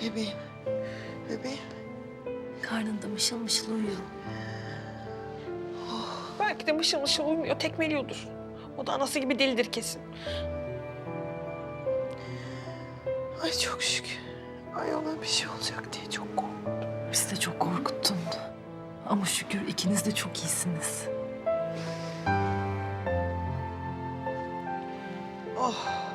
Bebeğim. Karnında mışıl mışıl uyuyor. Belki de mışıl mışıl uyumuyor, tekmeliyordur. O da anası gibi delidir kesin. Ay çok şükür. Ay ona bir şey olacak diye çok korktum. Bizi de çok korkuttun. Ama şükür ikiniz de çok iyisiniz. Oh.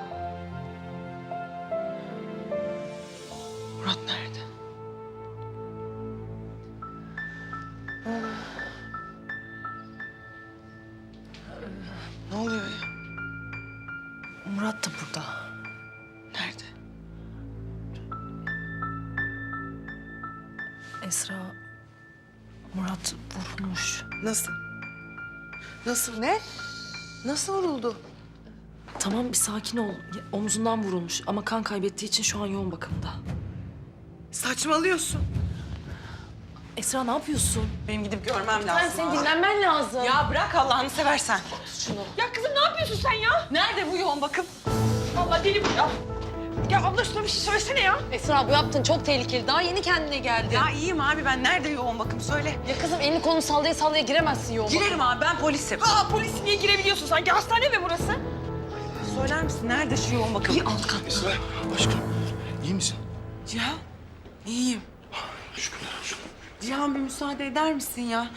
Vurulmuş. Nasıl? Nasıl ne? Nasıl vuruldu? Tamam bir sakin ol. Omzundan vurulmuş ama kan kaybettiği için şu an yoğun bakımda. Saçmalıyorsun. Esra ne yapıyorsun? Benim gidip görmem lazım. Senin dinlenmen lazım. Ya bırak Allah'ını seversen. Ya kızım ne yapıyorsun sen ya? Nerede bu yoğun bakım? Vallahi deli bu ya. Ya abla şuna bir şey söylesene ya. Esra bu yaptın çok tehlikeli. Daha yeni kendine geldi. Ya, Ya iyiyim abi ben nerede yoğun bakım söyle. kızım elini kolunu sallaya sallaya giremezsin yoğun bakıma. Girerim abi ben polisim. Aa polis niye girebiliyorsun sanki? Hastane mi burası? Söyler misin nerede şu yoğun bakım? Bir alt katta. Esra, aşkım iyi misin? Cihan iyiyim. Şükürler olsun. Cihan bir müsaade eder misin ya?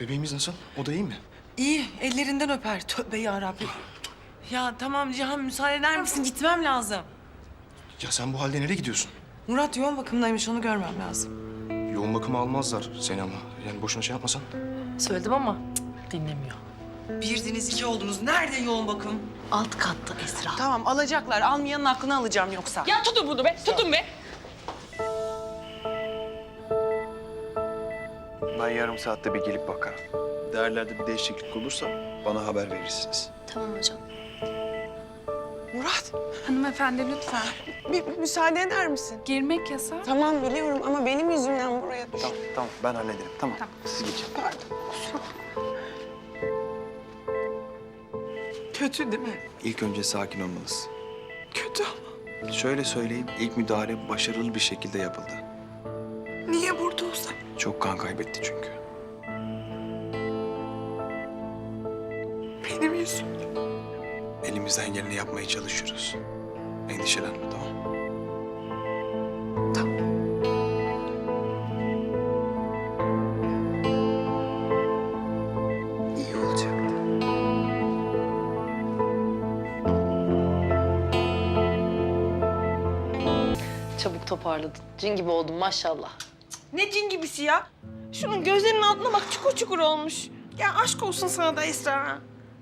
Bebeğimiz nasıl? O da iyi mi? İyi ellerinden öper. Tövbe yarabbim. Ya tamam Cihan müsaade eder misin? Gitmem lazım. Ya sen bu halde nereye gidiyorsun? Murat yoğun bakımdaymış onu görmem lazım. Yoğun bakıma almazlar seni ama. Yani boşuna şey yapmasan. Söyledim ama cık, dinlemiyor. Birdiniz iki oldunuz. Nerede yoğun bakım? Alt katta Esra. Tamam alacaklar. Almayanın aklını alacağım yoksa. Ya tutun bunu be, tutun be. Ben yarım saatte bir gelip bakarım. Değerlerde bir değişiklik olursa bana haber verirsiniz. Tamam hocam. Murat Hanımefendi lütfen. bir, bir müsaade eder misin? Girmek yasak. Tamam biliyorum ama benim yüzümden buraya düş. Tamam, tamam. Ben hallederim. Tamam. Siz geçin. Kötü değil mi? İlk önce sakin olmalısın. Kötü ama. Şöyle söyleyeyim, ilk müdahale başarılı bir şekilde yapıldı. Niye burada olsa? Çok kan kaybetti çünkü. Benim yüzümden. Elimizden geleni yapmaya çalışıyoruz. Endişelenme, tamam İyi olacaktı. Çabuk toparladın. Cin gibi oldun maşallah. Ne cin gibisi ya. Şunun gözlerinin altına bak çukur çukur olmuş. Ya aşk olsun sana da Esra.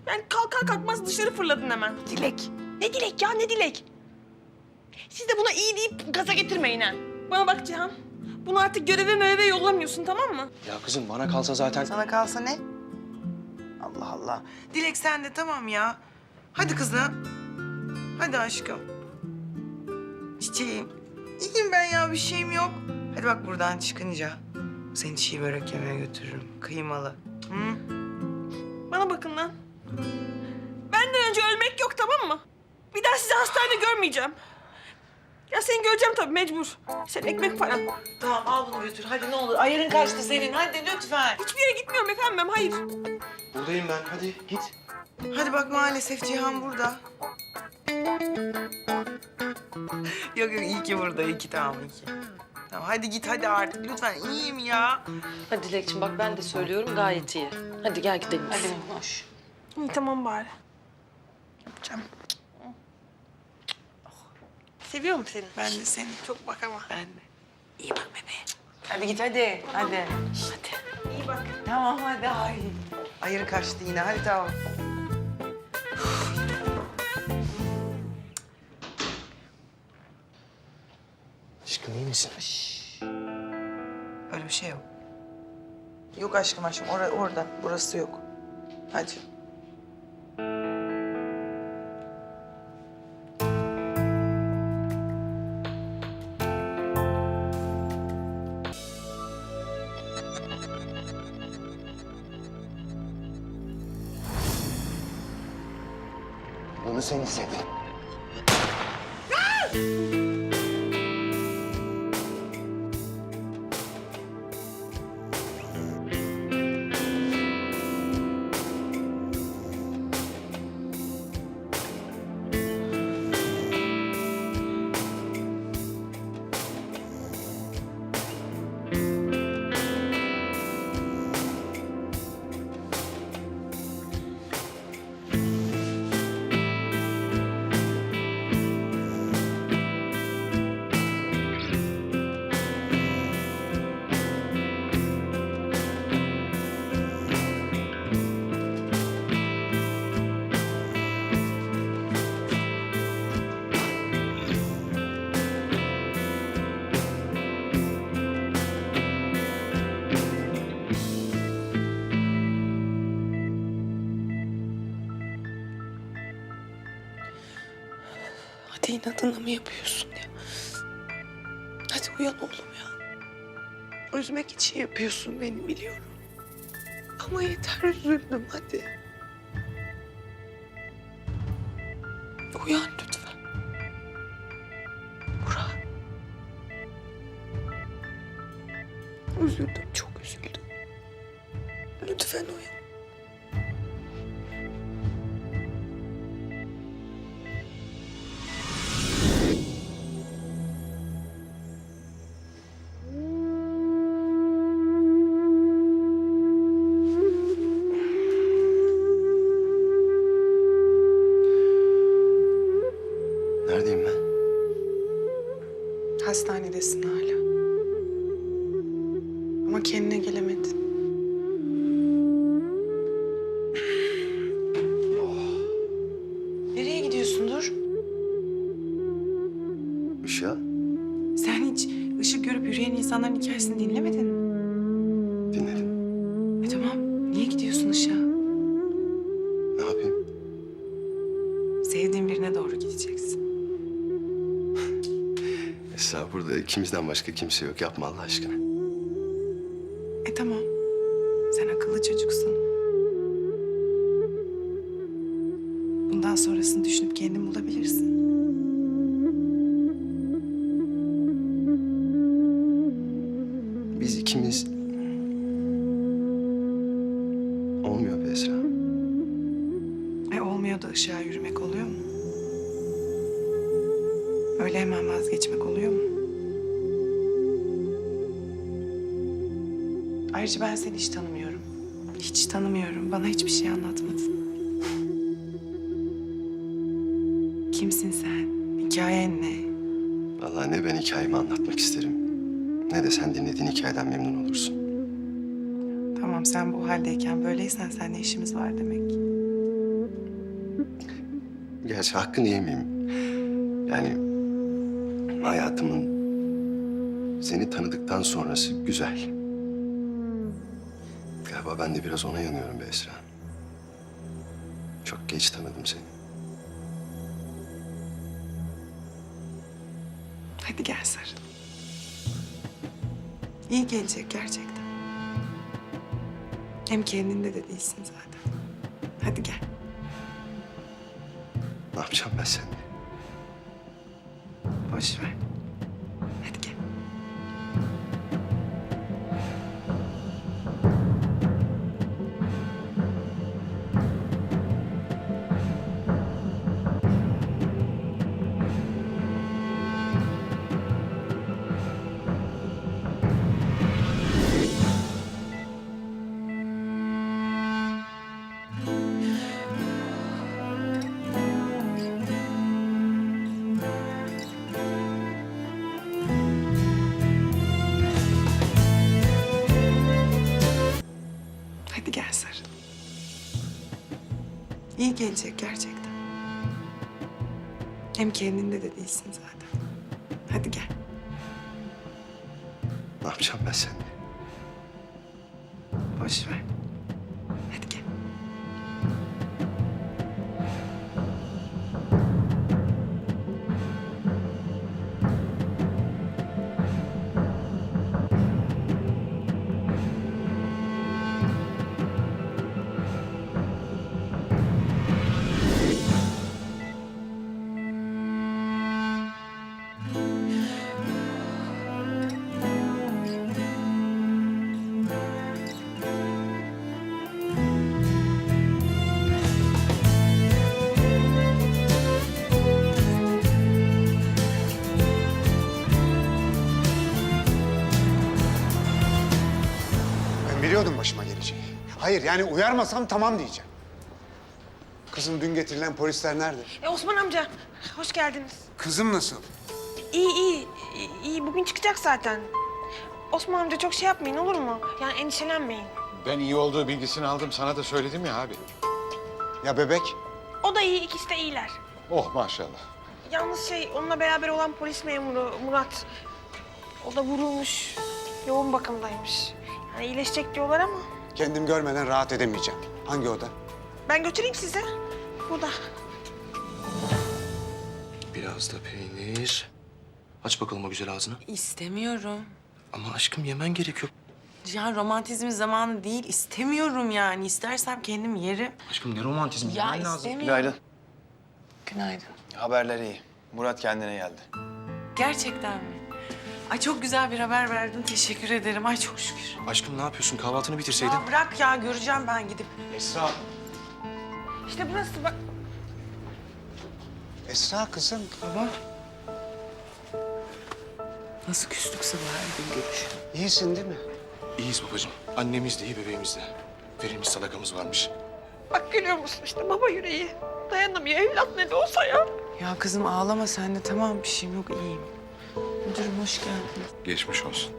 Yani kalkar kalkmaz dışarı fırladın hemen. Dilek. Ne dilek ya ne dilek? Siz de buna iyi deyip gaza getirmeyin ha. Bana bak Cihan. Bunu artık göreve möreve yollamıyorsun tamam mı? Ya kızım bana kalsa zaten... Sana kalsa ne? Allah Allah. Dilek sen de tamam ya. Hadi kızım. Hadi aşkım. Çiçeğim. İyiyim ben ya bir şeyim yok. Hadi bak buradan çıkınca seni çiğ börek yemeye götürürüm. Kıymalı. Hı? Bana bakın lan. Benden önce ölmek yok tamam mı? Bir daha sizi hastanede görmeyeceğim. Ya seni göreceğim tabii mecbur. Sen ekmek paran. Tamam al bunu götür. Hadi ne olur. Ayarın kaçtı senin. Hadi lütfen. Hiçbir yere gitmiyorum efendim hayır. Buradayım ben. Hadi git. Hadi bak maalesef Cihan burada. yok yok iyi ki burada. İyi ki tamam iyi ki. Tamam hadi git hadi artık lütfen. İyiyim ya. Hadi Dilekçim bak ben de söylüyorum gayet iyi. Hadi gel gidelim. Hadi hoş. İyi tamam bari. Yapacağım. Seviyorum seni. Ben de seni. Çok bak ama. Ben de. İyi bak bebeğe. Hadi git hadi. Hadi. Hadi. İyi bak. Tamam hadi. Ay. Ayırı kaçtı yine. Hadi tamam. Aşkım iyi misin? Öyle bir şey yok. Yok aşkım aşkım. Or orada. Burası yok. Hadi. Bunu sen istedin. İnadına mı yapıyorsun ya? Hadi uyan oğlum ya. Üzmek için yapıyorsun beni biliyorum. Ama yeter üzüldüm hadi. Uyan lütfen. Hastanedesin hala. Ama kendine gelemedin. Nereye gidiyorsundur? Işığa Sen hiç ışık görüp yürüyen insanların hikayesini dinlemedin mi? dinledim. Burada ikimizden başka kimse yok. Yapma Allah aşkına. E tamam. Sen akıllı çocuksun. Bundan sonrasını düşünüp kendin bulabilirsin. Biz ikimiz... Olmuyor be Esra. E olmuyor da ışığa yürümek oluyor mu? Öyle hemen vazgeçmek Ayrıca ben seni hiç tanımıyorum. Hiç tanımıyorum. Bana hiçbir şey anlatmadın. Kimsin sen? Hikayen ne? Vallahi ne ben hikayemi anlatmak isterim... ...ne de sen dinlediğin hikayeden memnun olursun. Tamam sen bu haldeyken böyleysen seninle işimiz var demek. Gerçi hakkını yemeyeyim. Yani hayatımın seni tanıdıktan sonrası güzel. Galiba ben de biraz ona yanıyorum be Esra. Çok geç tanıdım seni. Hadi gel sarıl. İyi gelecek gerçekten. Hem kendinde de değilsin zaten. Hadi gel. Ne yapacağım ben seninle? Boş ver. Gelecek gerçekten. Hem kendinde de değilsin zaten. Hadi gel. Ne yapacağım ben seninle? Boş ver. Hayır yani uyarmasam tamam diyeceğim. Kızım dün getirilen polisler nerede? E Osman amca, hoş geldiniz. Kızım nasıl? İyi, iyi, iyi, iyi. Bugün çıkacak zaten. Osman amca çok şey yapmayın olur mu? Yani endişelenmeyin. Ben iyi olduğu bilgisini aldım. Sana da söyledim ya abi. Ya bebek? O da iyi, ikisi de iyiler. Oh maşallah. Yalnız şey, onunla beraber olan polis memuru Murat... O da vurulmuş, yoğun bakımdaymış. Yani iyileşecek diyorlar ama... Kendim görmeden rahat edemeyeceğim. Hangi oda? Ben götüreyim size. Burada. Biraz da peynir. Aç bakalım o güzel ağzını. İstemiyorum. Ama aşkım yemen gerekiyor. Ya romantizmin zamanı değil. istemiyorum yani. İstersem kendim yerim. Aşkım ne romantizmi Ya yemen lazım. istemiyorum. Günaydın. Günaydın. Haberler iyi. Murat kendine geldi. Gerçekten mi? Ay çok güzel bir haber verdin. Teşekkür ederim. Ay çok şükür. Aşkım ne yapıyorsun? Kahvaltını bitirseydin. Ya bırak ya göreceğim ben gidip. Esra. İşte burası bak. Esra kızım. Baba. Nasıl küstük sabah her gün görüş. İyisin değil mi? İyiyiz babacığım. Annemiz de iyi, bebeğimiz de. Verilmiş sadakamız varmış. Bak görüyor musun işte baba yüreği. Dayanamıyor evlat ne de olsa ya. Ya kızım ağlama sen de tamam bir şeyim yok iyiyim. Müdürüm hoş geldin. Geçmiş olsun.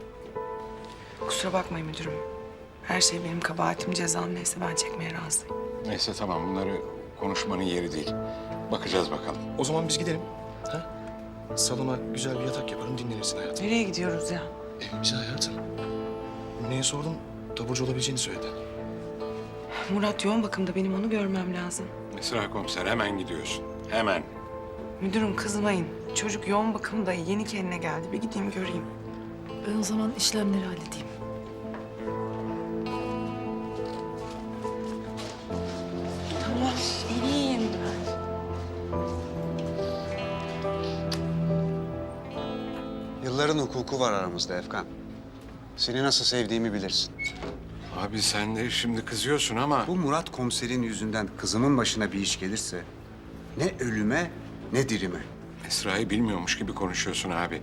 Kusura bakmayın müdürüm. Her şey benim kabahatim cezam neyse ben çekmeye razıyım. Neyse tamam bunları konuşmanın yeri değil. Bakacağız bakalım. O zaman biz gidelim. Ha? Salona güzel bir yatak yaparım, dinlenirsin hayatım. Nereye gidiyoruz ya? Evimize hayatım. Neye sordum? Taburcu olabileceğini söyledi. Murat yoğun bakımda benim onu görmem lazım. Esra komiser hemen gidiyorsun. Hemen. Müdürüm kızmayın. Çocuk yoğun bakımda yeni kendine geldi. Bir gideyim göreyim. Ben o zaman işlemleri halledeyim. Tamam iyiyim ben. Yılların hukuku var aramızda Efkan. Seni nasıl sevdiğimi bilirsin. Abi sen de şimdi kızıyorsun ama... Bu Murat komiserin yüzünden kızımın başına bir iş gelirse... ...ne ölüme ne dirime. Esra'yı bilmiyormuş gibi konuşuyorsun abi.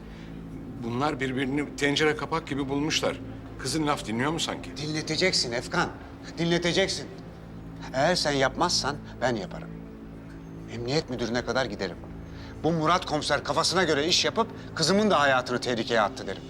Bunlar birbirini tencere kapak gibi bulmuşlar. Kızın laf dinliyor mu sanki? Dinleteceksin Efkan. Dinleteceksin. Eğer sen yapmazsan ben yaparım. Emniyet müdürüne kadar giderim. Bu Murat komiser kafasına göre iş yapıp kızımın da hayatını tehlikeye attı derim.